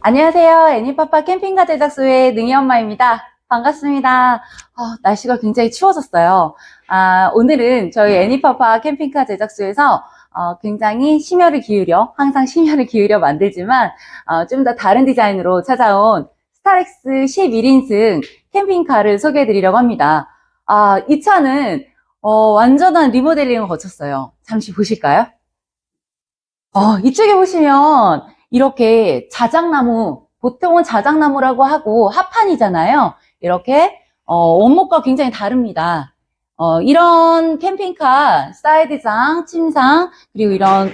안녕하세요. 애니파파 캠핑카 제작소의 능희 엄마입니다. 반갑습니다. 어, 날씨가 굉장히 추워졌어요. 아, 오늘은 저희 애니파파 캠핑카 제작소에서 어, 굉장히 심혈을 기울여, 항상 심혈을 기울여 만들지만 어, 좀 더 다른 디자인으로 찾아온 스타렉스 11인승 캠핑카를 소개해 드리려고 합니다. 아, 이 차는 어, 완전한 리모델링을 거쳤어요. 잠시 보실까요? 어, 이쪽에 보시면 이렇게 자작나무, 보통은 자작나무라고 하고 합판이잖아요. 이렇게 어, 원목과 굉장히 다릅니다. 어, 이런 캠핑카 사이드장, 침상, 그리고 이런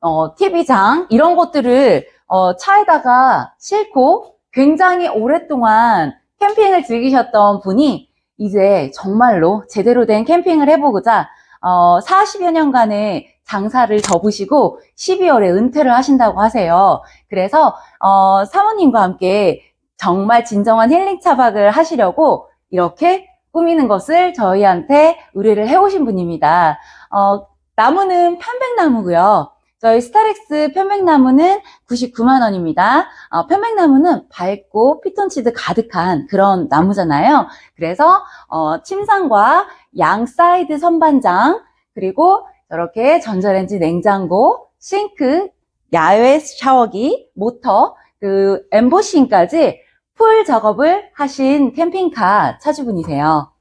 어, TV장 이런 것들을 어, 차에다가 싣고 굉장히 오랫동안 캠핑을 즐기셨던 분이 이제 정말로 제대로 된 캠핑을 해보고자 어, 40여 년간의 장사를 접으시고 12월에 은퇴를 하신다고 하세요. 그래서 어, 사모님과 함께 정말 진정한 힐링 차박을 하시려고 이렇게 꾸미는 것을 저희한테 의뢰를 해오신 분입니다. 어, 나무는 편백나무고요. 저희 스타렉스 편백나무는 99만 원입니다. 어, 편백나무는 밝고 피톤치드 가득한 그런 나무잖아요. 그래서 어, 침상과 양 사이드 선반장 그리고 저렇게 전자레인지 냉장고, 싱크, 야외 샤워기, 모터, 그 엠보싱까지 풀 작업을 하신 캠핑카 차주분이세요.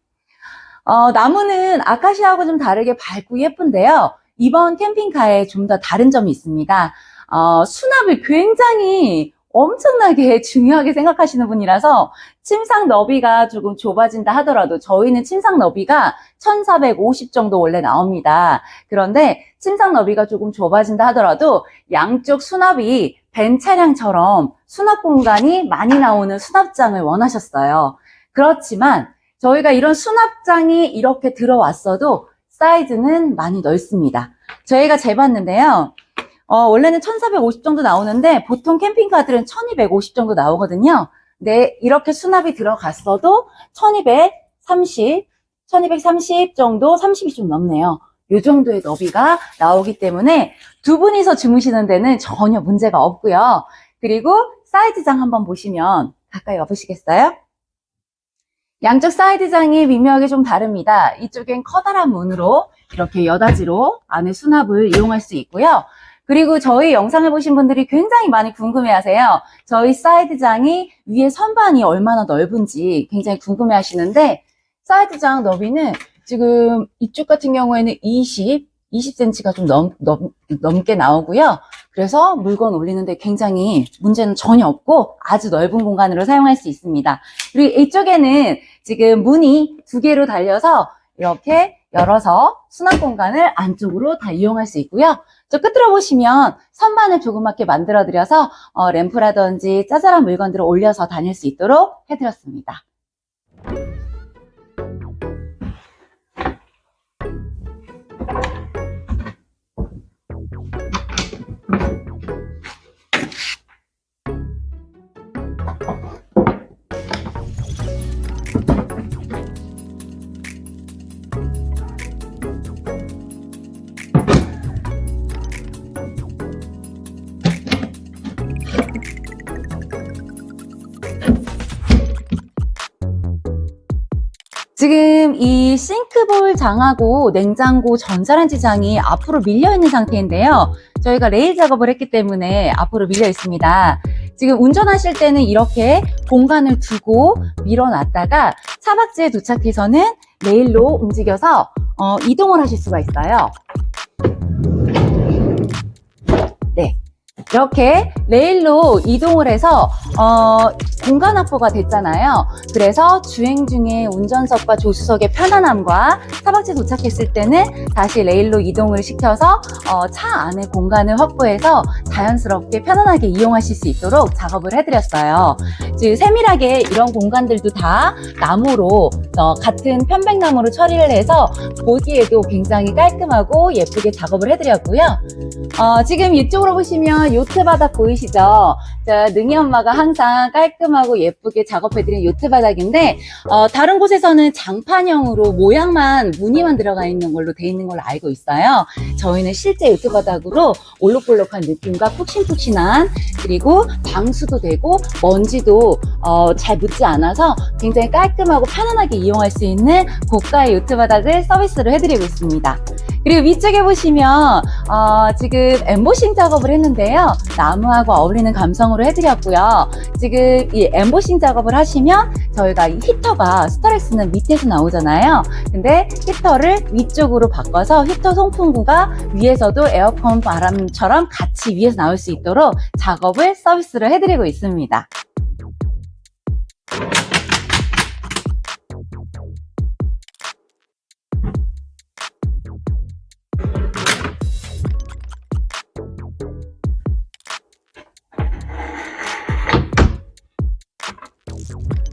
어, 나무는 아카시아하고 좀 다르게 밝고 예쁜데요. 이번 캠핑카에 좀 더 다른 점이 있습니다. 어, 수납을 굉장히 엄청나게 중요하게 생각하시는 분이라서 침상 너비가 조금 좁아진다 하더라도 저희는 침상 너비가 1450 정도 원래 나옵니다. 그런데 침상 너비가 조금 좁아진다 하더라도 양쪽 수납이 벤 차량처럼 수납 공간이 많이 나오는 수납장을 원하셨어요. 그렇지만 저희가 이런 수납장이 이렇게 들어왔어도 사이즈는 많이 넓습니다. 저희가 재봤는데요. 어, 원래는 1450 정도 나오는데 보통 캠핑카들은 1250 정도 나오거든요. 네, 이렇게 수납이 들어갔어도 1230, 1230 정도, 30이 좀 넘네요. 이 정도의 너비가 나오기 때문에 두 분이서 주무시는 데는 전혀 문제가 없고요. 그리고 사이드장 한번 보시면 가까이 와보시겠어요? 양쪽 사이드장이 미묘하게 좀 다릅니다. 이쪽엔 커다란 문으로 이렇게 여닫이로 안에 수납을 이용할 수 있고요. 그리고 저희 영상을 보신 분들이 굉장히 많이 궁금해 하세요. 저희 사이드장이 위에 선반이 얼마나 넓은지 굉장히 궁금해 하시는데, 사이드장 너비는 지금 이쪽 같은 경우에는 20, 20cm가 좀 넘, 넘, 넘게 나오고요. 그래서 물건 올리는데 굉장히 문제는 전혀 없고 아주 넓은 공간으로 사용할 수 있습니다. 그리고 이쪽에는 지금 문이 두 개로 달려서 이렇게 열어서 수납 공간을 안쪽으로 다 이용할 수 있고요. 저 끝으로 보시면 선반을 조그맣게 만들어드려서 어, 램프라든지 짜잘한 물건들을 올려서 다닐 수 있도록 해드렸습니다. 지금 이 싱크볼 장하고 냉장고 전자레인지 장이 앞으로 밀려 있는 상태인데요. 저희가 레일 작업을 했기 때문에 앞으로 밀려 있습니다. 지금 운전하실 때는 이렇게 공간을 두고 밀어놨다가 차박지에 도착해서는 레일로 움직여서 어, 이동을 하실 수가 있어요. 네. 이렇게 레일로 이동을 해서 어, 공간 확보가 됐잖아요. 그래서 주행 중에 운전석과 조수석의 편안함과 차박지 도착했을 때는 다시 레일로 이동을 시켜서 어, 차 안에 공간을 확보해서 자연스럽게 편안하게 이용하실 수 있도록 작업을 해드렸어요. 즉 세밀하게 이런 공간들도 다 나무로 어, 같은 편백나무로 처리를 해서 보기에도 굉장히 깔끔하고 예쁘게 작업을 해드렸고요. 어, 지금 이쪽으로 보시면 요트 바닥 보이 시죠? 자, 능이 엄마가 항상 깔끔하고 예쁘게 작업해드린 요트 바닥인데, 어, 다른 곳에서는 장판형으로 모양만, 무늬만 들어가 있는 걸로 돼 있는 걸로 알고 있어요. 저희는 실제 요트 바닥으로 올록볼록한 느낌과 푹신푹신한, 그리고 방수도 되고, 먼지도, 어, 잘 묻지 않아서 굉장히 깔끔하고 편안하게 이용할 수 있는 고가의 요트 바닥을 서비스로 해드리고 있습니다. 그리고 위쪽에 보시면 어, 지금 엠보싱 작업을 했는데요. 나무하고 어울리는 감성으로 해드렸고요. 지금 이 엠보싱 작업을 하시면 저희가 이 히터가 스타렉스는 밑에서 나오잖아요. 근데 히터를 위쪽으로 바꿔서 히터 송풍구가 위에서도 에어컨 바람처럼 같이 위에서 나올 수 있도록 작업을 서비스로 해드리고 있습니다.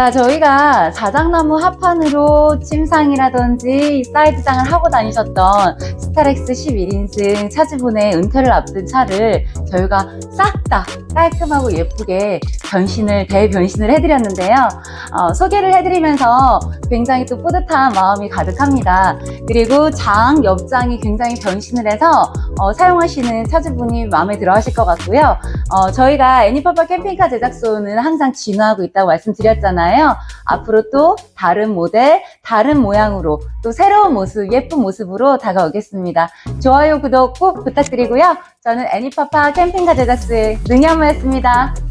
자, 저희가 자작나무 합판으로 침상이라든지 사이드장을 하고 다니셨던 스타렉스 11인승 차주분의 은퇴를 앞둔 차를 저희가 싹 다 깔끔하고 예쁘게 변신을, 대변신을 해드렸는데요. 어, 소개를 해드리면서 굉장히 또 뿌듯한 마음이 가득합니다. 그리고 장, 옆장이 굉장히 변신을 해서 어, 사용하시는 차주분이 마음에 들어 하실 것 같고요. 어, 저희가 애니파파 캠핑카 제작소는 항상 진화하고 있다고 말씀드렸잖아요. 앞으로 또 다른 모델, 다른 모양으로 또 새로운 모습, 예쁜 모습으로 다가오겠습니다. 좋아요, 구독 꼭 부탁드리고요. 저는 애니파파 캠핑카 제작소의 능현무였습니다.